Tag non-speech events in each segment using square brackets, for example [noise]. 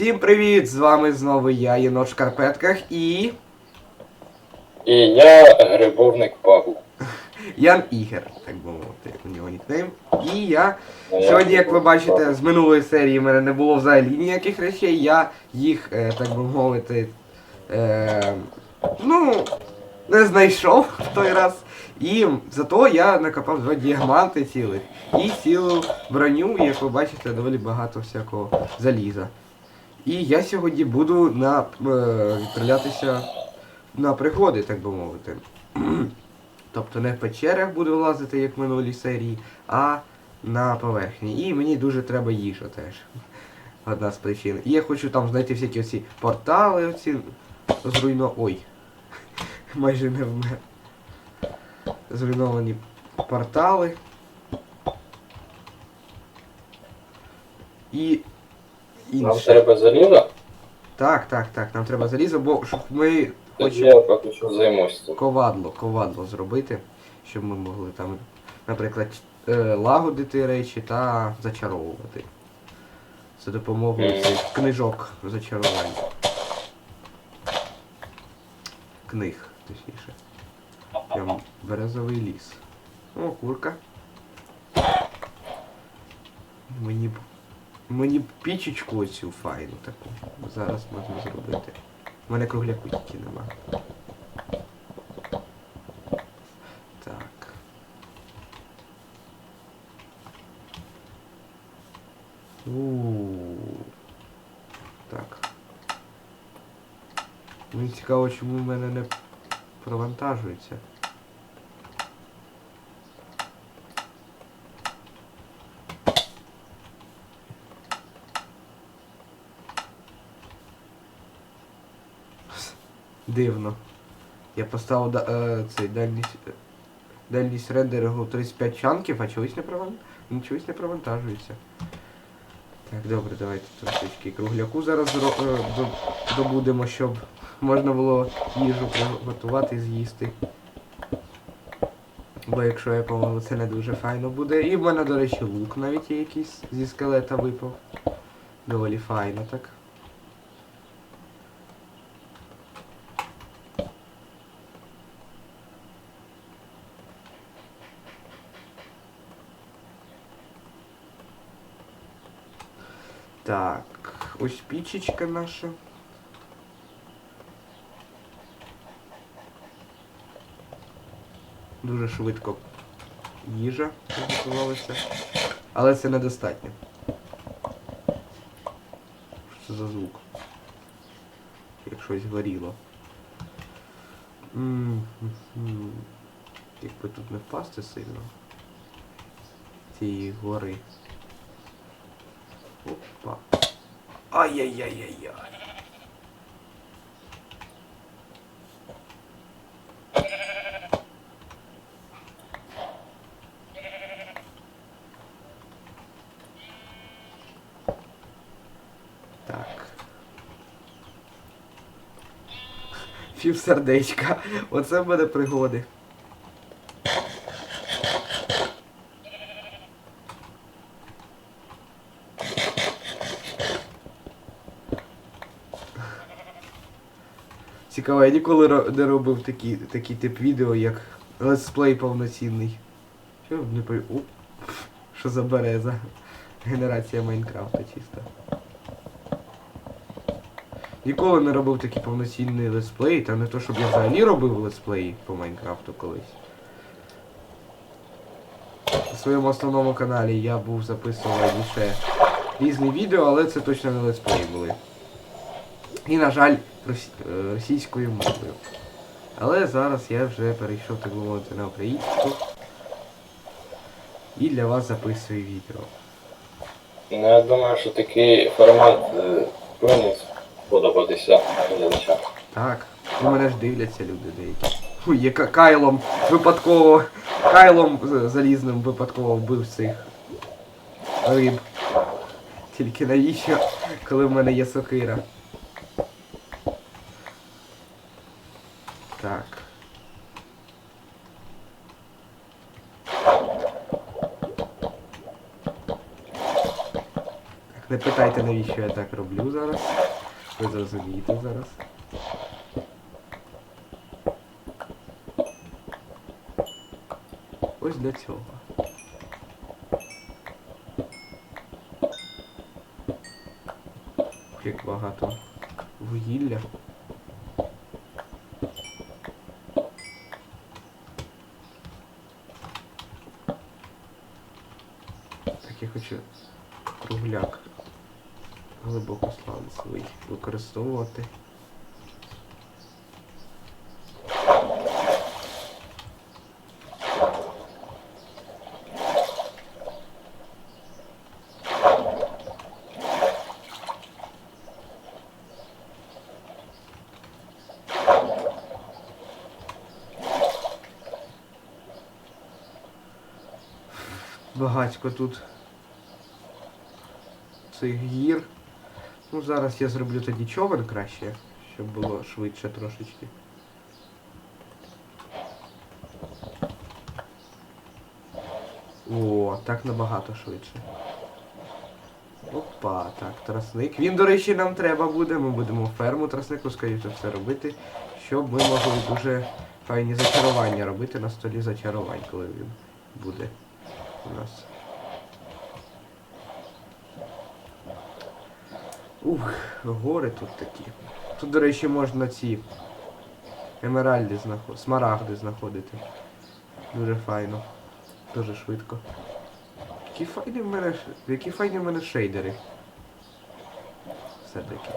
Всім привіт! З вами знову я, Єнот в шкарпетках і. І я грибовник Павло. [laughs] Ян Ігер, так би мовити, у нього нікнейм. І я. Ну, Сьогодні, як ви бачите, з минулої серії в мене не було взагалі ніяких речей, я їх, е, так би мовити, е, ну, не знайшов в той раз. І зато я накопав два діаманти цілих і цілу броню, і як ви бачите, доволі багато всякого заліза. І я сьогодні буду на, е, відправлятися на пригоди, так би мовити. [clears throat] Тобто не в печерах буду лазити, як в минулій серії, а на поверхні. І мені дуже треба їжа теж. Одна з причин. І я хочу там знайти всякі оці портали, оці зруйно. Ой. [laughs] Майже не вмер. Зруйновані портали. І. Нам Інше. треба залізо, Так, так, так, нам треба залізо, бо щоб ми тоді хочемо я поки що займусь цим. ковадло, ковадло зробити, щоб ми могли там, наприклад, е, лагодити речі та зачаровувати. За допомогою Мгм. цих книжок зачарувань. Книг, точніше. Прям березовий ліс. О, курка. Мені б. Мені пічечку оцю файну таку. Зараз можна зробити. У мене кругляку тільки нема. Так. у Так. Мені цікаво, чому в мене не провантажується. Дивно. Я поставив е, цей дальність, е, дальність рендерингу 35 чанків, а чогось не прован... ну, чогось не провантажується. Так, добре, давайте трошечки кругляку зараз е, добудемо, щоб можна було їжу приготувати і з'їсти. Бо якщо я помилу, це не дуже файно буде. І в мене, до речі, лук навіть є якийсь зі скелета випав. Доволі файно так. Так, ось пічечка наша. Дуже швидко їжа приготувалася. Але це недостатньо. Що це за звук? Як щось горіло. Якби тут не впасти сильно. Цієї гори. Опа. Ай-яй-яй-яй-яй. Пів сердечка. Оце в мене пригоди. Цікаво, я ніколи не робив такі, такий тип відео, як летсплей повноцінний. Що не пою. Оп. Що за береза? Генерація Майнкрафта чисто. Ніколи не робив такий повноцінний летсплей, та не то, щоб я взагалі робив летсплей по Майнкрафту колись. На своєму основному каналі я був записував лише різні відео, але це точно не летсплеї були. І, на жаль, російською мовою. Але зараз я вже перейшов так би мовити на українську. І для вас записую відео. Ну, я думаю, що такий формат е, повинен сподобатися глядачам. Так, у мене ж дивляться люди деякі. Ой, яка Кайлом випадково. Кайлом залізним випадково вбив цих риб. Тільки навіщо, коли в мене є сокира. Так. Питайте, навіщо я так роблю зараз. Ви зрозумієте зараз. Ось для цього. Як багато вугілля. Так я хочу кругляк глибокосланцевий використовувати. Багатько тут цих гір. Ну, зараз я зроблю тоді човен краще, щоб було швидше трошечки. О, так набагато швидше. Опа, так, тросник. Він, до речі, нам треба буде. Ми будемо ферму троснику, скоріше все робити, щоб ми могли дуже файні зачарування робити на столі зачарувань, коли він буде у нас. Ух, гори тут такі. Тут, до речі, можна ці емеральди знаходити, смарагди знаходити. Дуже файно. Дуже швидко. Які файні в мене. Які файні в мене шейдери. Все-таки.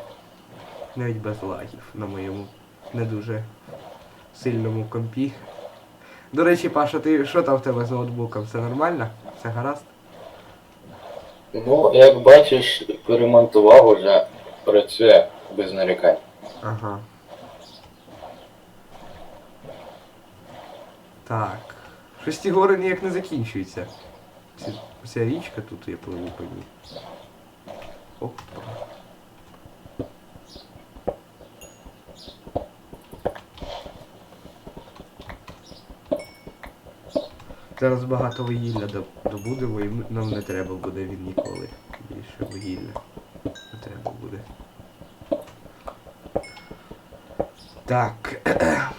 Навіть без лагів на моєму не дуже сильному компі. До речі, Паша, ти що там в тебе з ноутбуком? Все нормально? Все гаразд? Ну, як бачиш, перемонтував уже, працює без нарікань. Ага. Так. Шості гори ніяк не закінчуються. Ця річка тут я пливу по ній. Опа. Зараз багато вугілля доб- добудемо і нам не треба буде він ніколи. Більше вугілля. Не треба буде. Так. [clears throat]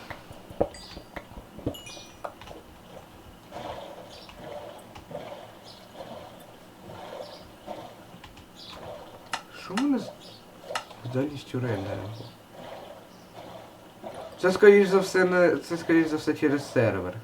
Що в мене з з дальністю рендерингу? Це скоріш за все не. Це скоріш за все через сервер.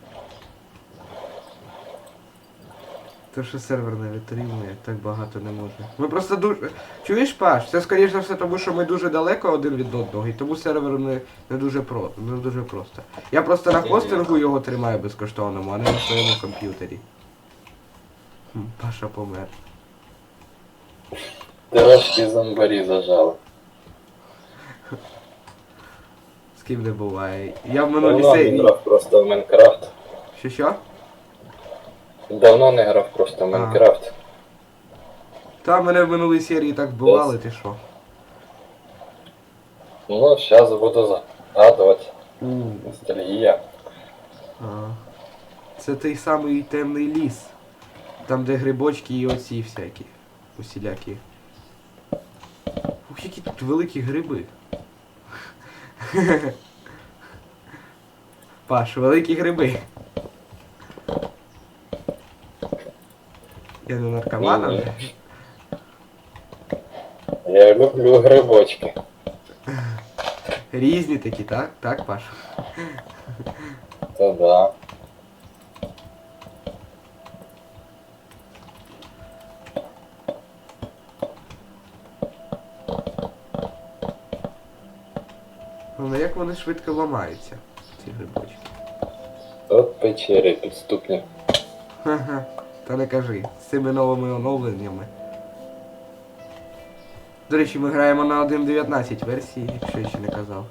То що сервер не витримує, так багато не може. Ми просто дуже. Чуєш, Паш? Це скоріш за все тому, що ми дуже далеко один від одного, і тому сервер не, не дуже про не дуже просто. Я просто на хостингу його тримаю безкоштовному, а не на своєму комп'ютері. Хм, Паша помер. Трошки зомбарі зажали. З ким не буває. Я в минулій Давно не серії. грав просто в Майнкрафт. Що що? Давно не грав просто в Майнкрафт. Та мене в минулій серії так вбивали, ти що? Ну, зараз буду згадувати. Ностальгія. а. Це той самий темний ліс. Там, де грибочки і оці всякі. Усілякі. Ух, які тут великі гриби. [laughs] Паш, великі гриби. Я не наркоман, але... Ні. Я люблю грибочки. Різні такі, так? Так, Паш? Та да. Ну, як вони швидко ламаються, ці грибочки. От печери підступні. Ха-ха, та не кажи, з цими новими оновленнями. До речі, ми граємо на 1.19 версії, якщо я ще не казав.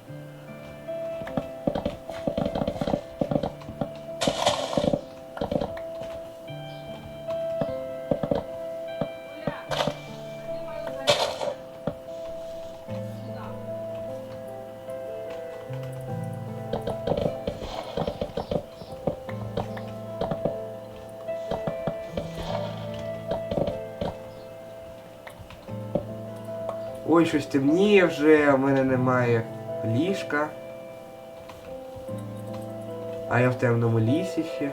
Ой, щось темніє вже, в мене немає ліжка. А я в темному лісі ще.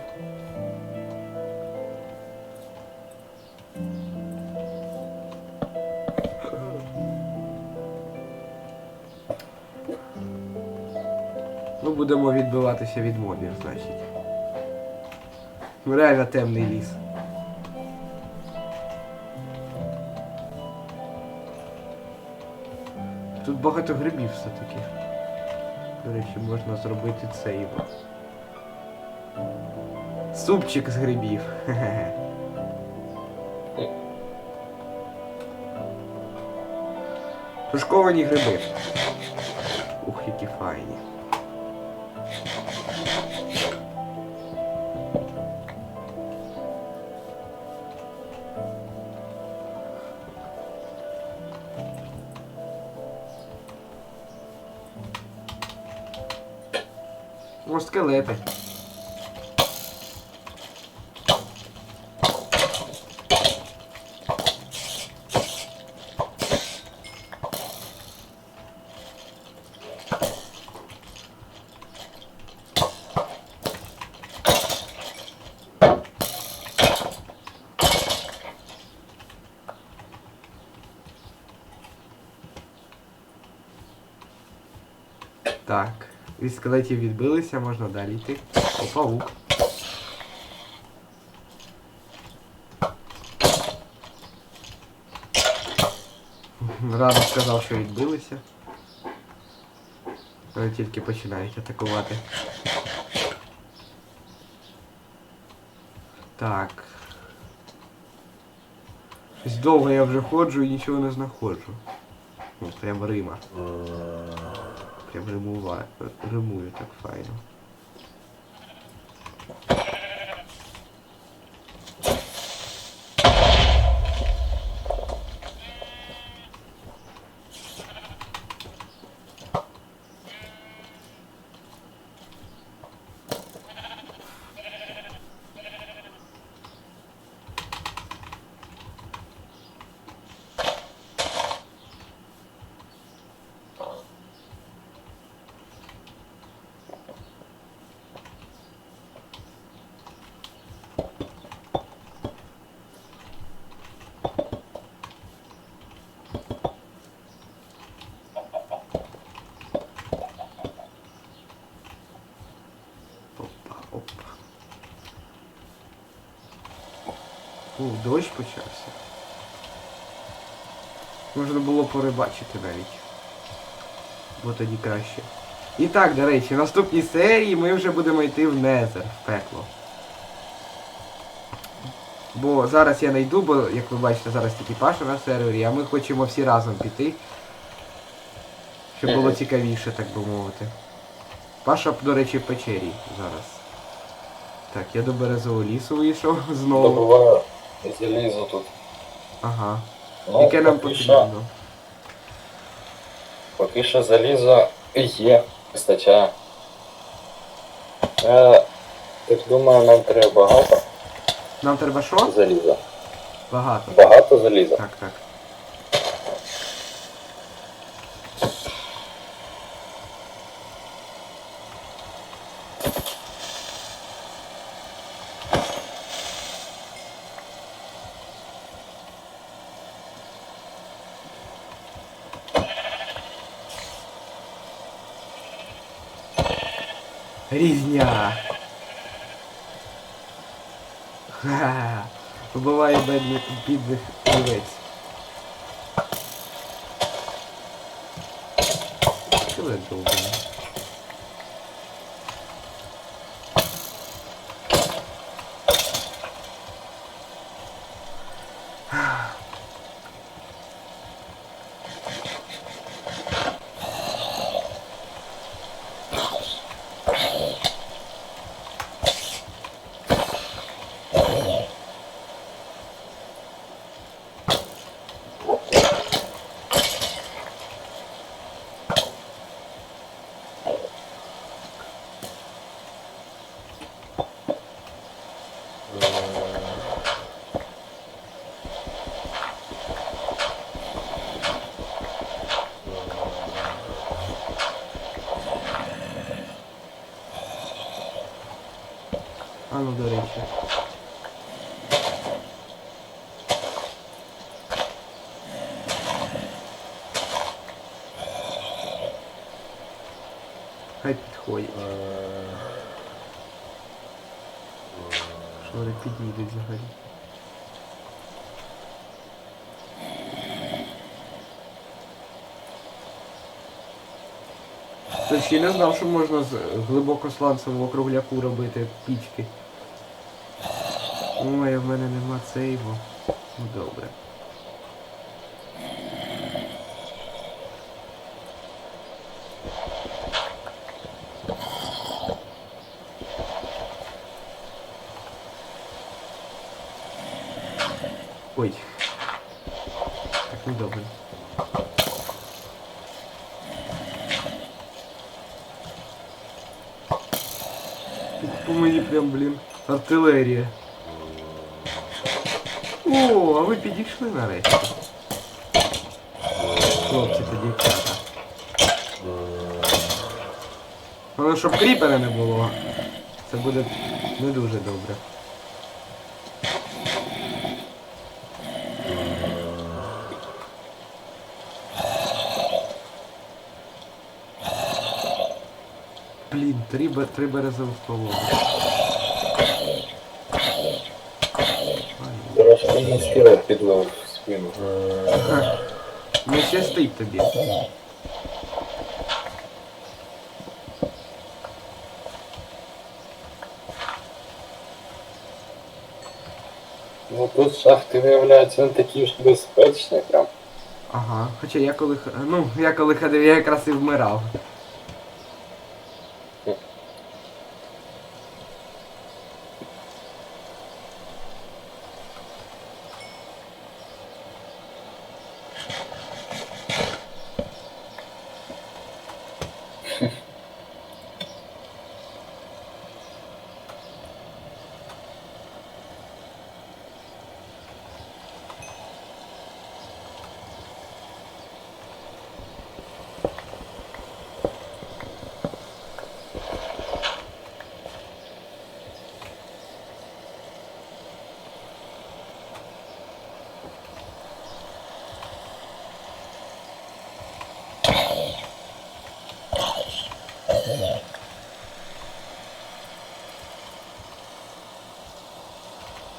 Ну, будемо відбиватися від мобів, значить. Ну, Реально темний ліс. Багато грибів все-таки. До речі, можна зробити цей. Супчик з грибів. Тушковані гриби. Ух, які файні. О, скелети. Так, від скелетів відбилися, можна далі йти. О, паук. Рано сказав, що відбилися. Вони тільки починають атакувати. Так. Щось довго я вже ходжу і нічого не знаходжу. Ну, прям Рима. Римува... римую так файно. Опа, опа. О, дощ почався. Можна було порибачити навіть. Бо тоді краще. І так, до речі, в наступній серії ми вже будемо йти в Незер, в пекло. Бо зараз я не йду, бо, як ви бачите, зараз тільки Паша на сервері, а ми хочемо всі разом піти. Щоб було цікавіше, так би мовити. Паша, до речі, в печері зараз. Так, я до березового лісу вийшов [laughs] знову. Добуваю залізо тут. Ага. Ну, Яке нам поки що- потрібно? Поки що залізо є, вистачає. Я так думаю, нам треба багато Нам треба що? заліза. Багато. Багато заліза. Так, так. 鼻子。Хай підходять. Що вони підійдуть взагалі? Та ще не знав, що можна з глибокосланцевого кругляку робити пічки. Ой, а в мене нема цейву. Ну добре. Ой. Так ну добре. Тут по мені прям, блін, артилерія. О, а ви підійшли нарешті. Хлопці та дівчата. Головне, щоб кріпера не було. Це буде не дуже добре. Блін, три, три березових полони. Не скіла підлив в спину. Не щастить тобі. Ну тут шахти виявляються не такі ж безпечні прям. Ага. Хоча я коли х- ну, я коли ходив, я якраз і вмирав.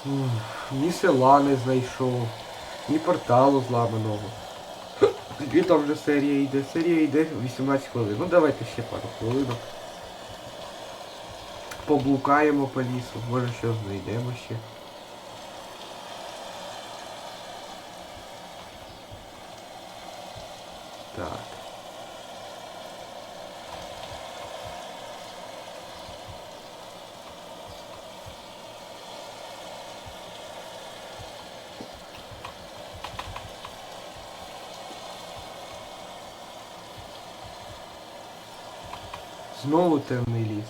Ух, Не знайшов, ні порталу зламаного. І там вже серія йде. Серія йде 18 хвилин. Ну давайте ще пару хвилинок. Поблукаємо по лісу, може щось знайдемо ще. Знову темний ліс.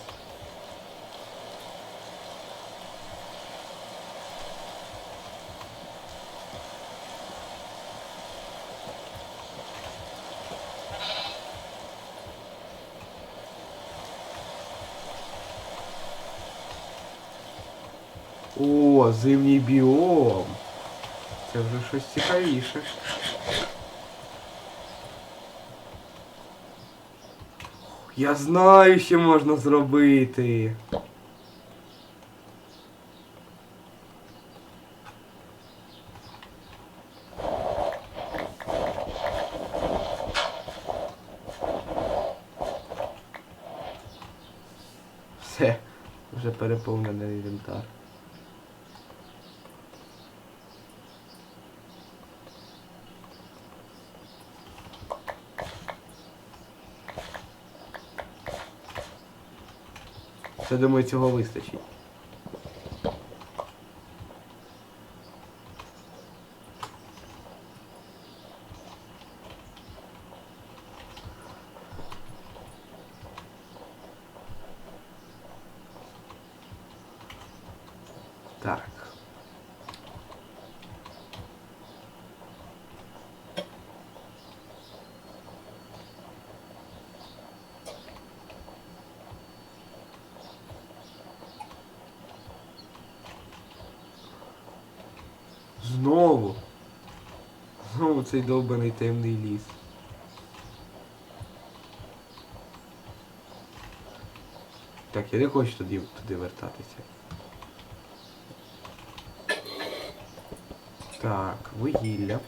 О, зимній біом. Це вже щось цікавіше. Я знаю, що можна зробити. Все, вже переповнений інвентар. Це думаю, цього вистачить. Так. Цей довбаний темний ліс. Так, я не хочу туди, туди вертатися. Так, вугілля.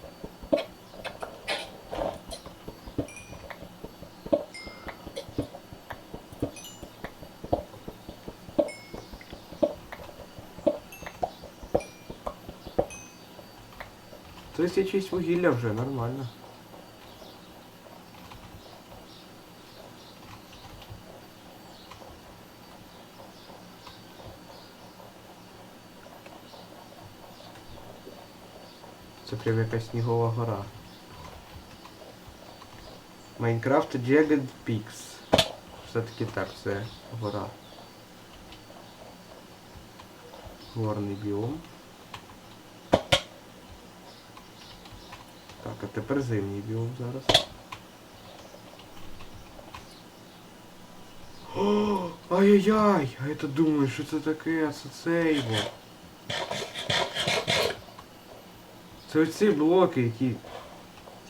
Тобто є чисть вугілля вже, нормально. Це прям якась снігова гора. Майнкрафт Jagged Peaks. Все-таки так, це гора. Горний біом. А тепер зимній біом зараз. Ай-яй-яй! А я то думаю, що це таке? Це цей бо. Це оці блоки, які.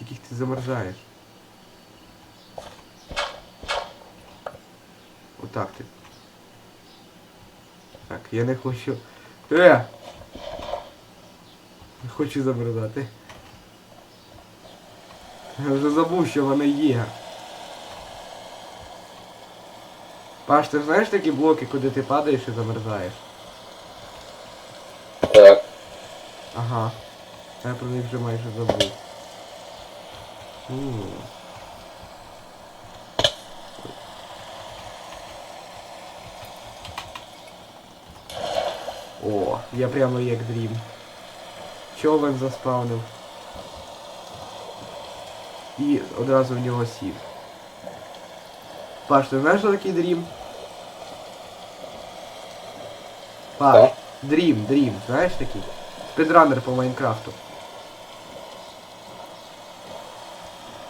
яких ти замерзаєш. Отак ти. Так, я не хочу. Е! Не хочу замерзати. Я вже забув, що вони є. Паш, ти знаєш такі блоки, куди ти падаєш і замерзаєш? Так. Ага. Я про них вже майже забув. М. О, я прямо як дрім. Човен заспавнив. І одразу в нього сів. Паш, ти знаєш, що такий дрім? Паш, дрім, дрім, знаєш такий? Спідранер по Майнкрафту.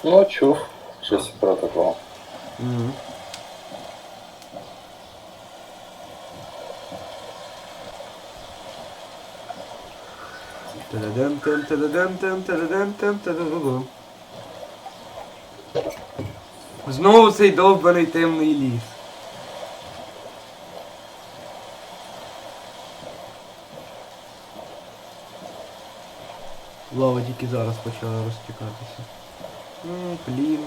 Ну, чув. Щось про такого. Мгм. Та-да-дам-там, та-да-дам-там, та-да-дам-там, та-да-да-дам. Знову цей довбаний темний ліс. Лава тільки зараз почала розтікатися. Ммм, Блін.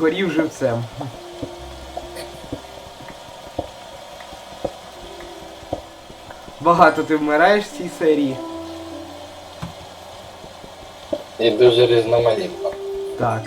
Згорів живцем. Багато ти вмираєш в цій серії. І дуже різноманітно. Так.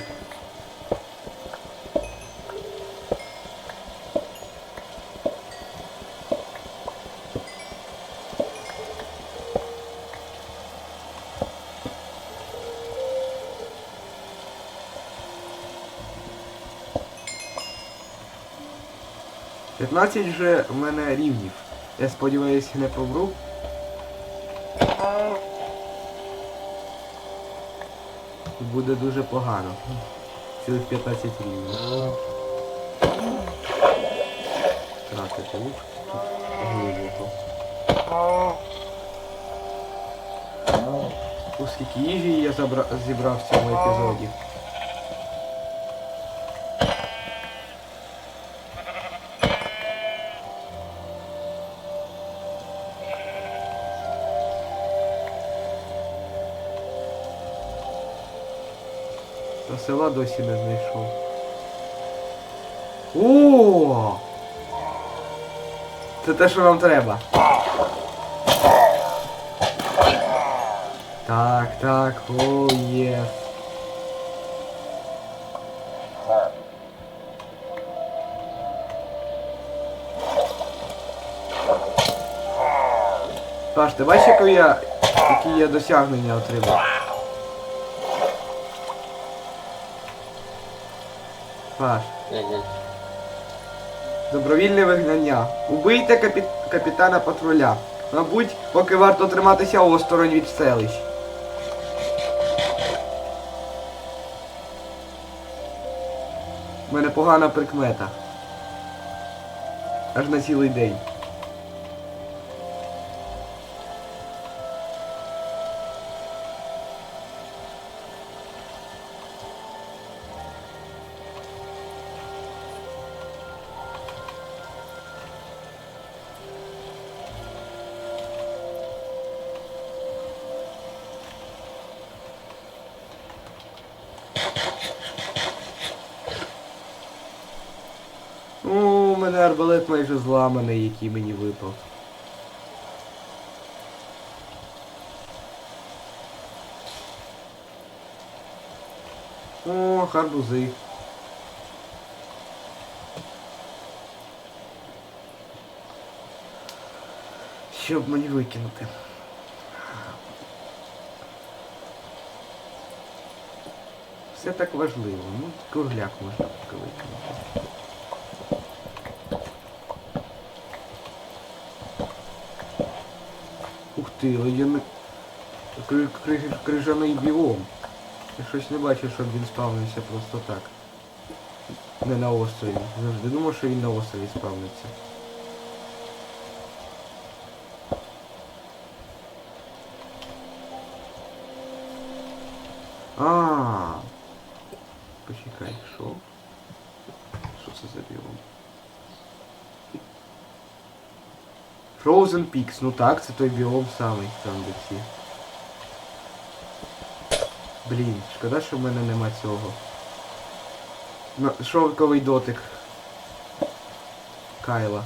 П'ятнадцять вже в мене рівнів. Я сподіваюся, не помру. Буде дуже погано. Цілих 15 рівнів. Тратити лук глибоко. Ось скільки їжі я зібрав в цьому епізоді. Та села досі не знайшов. О! Це те, що нам треба. Так, так, о, є. Паш, ти бачиш, яку я, які я досягнення отримав? Угу. Добровільне вигнання. Убийте капі... капітана патруля. Мабуть, поки варто триматися осторонь від селищ. У мене погана прикмета. Аж на цілий день. Арбалет майже зламаний, який мені випав. О, гарбузи. Щоб мені викинути. Все так важливо. Ну, кругляк можна викинути. Ух ти, але я не... Кри... Кри... крижаний біом. Я щось не бачу, щоб він спавнився просто так. Не на острові. Завжди думав, що він на острові спавниться. А. Почекай, що? Що це за біом? Frozen Peaks, ну так, це той біом самий, там де всі. Блін, шкода, що в мене нема цього. На- Шовковий дотик. Кайла.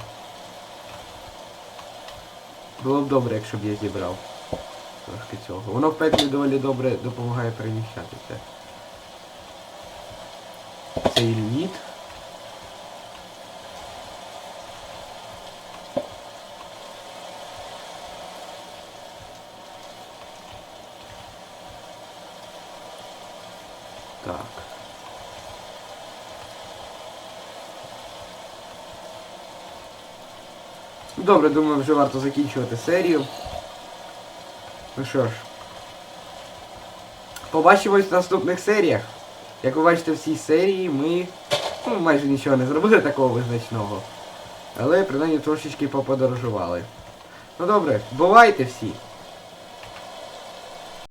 Було б добре, якщо б я зібрав. Трошки цього. Воно в петлі доволі добре допомагає переміщатися. Цей лід. Добре, думаю, вже варто закінчувати серію. Ну що ж. Побачимось в наступних серіях. Як ви бачите, в цій серії ми ну, майже нічого не зробили такого визначного. Але принаймні трошечки поподорожували. Ну добре, бувайте всі!